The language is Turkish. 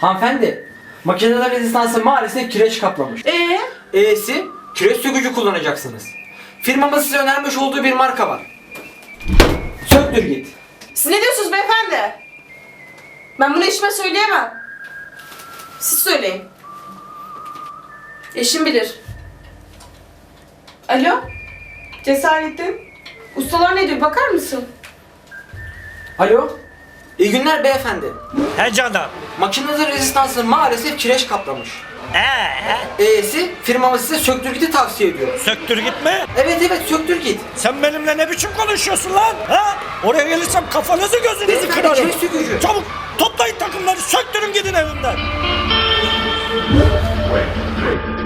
Hanımefendi, makineler rezistansı maalesef kireç kaplamış. Ee? E'si kireç sökücü kullanacaksınız. Firmamız size önermiş olduğu bir marka var. Söktür git. Siz ne diyorsunuz beyefendi? Ben bunu eşime söyleyemem. Siz söyleyin. Eşim bilir. Alo? Cesaretin. Ustalar ne diyor bakar mısın? Alo. İyi günler beyefendi. He canım. Makinelerin rezistansı maalesef kireç kaplamış. Ee, E'si firmamız size söktür giti tavsiye ediyor. söktür gitme. Evet evet söktür git. Sen benimle ne biçim konuşuyorsun lan? Ha? Oraya gelirsem kafanızı gözünüzü Beyefendi, kırarım. kireç sökücü. Çabuk toplayın takımları söktürün gidin evimden. Wait, wait.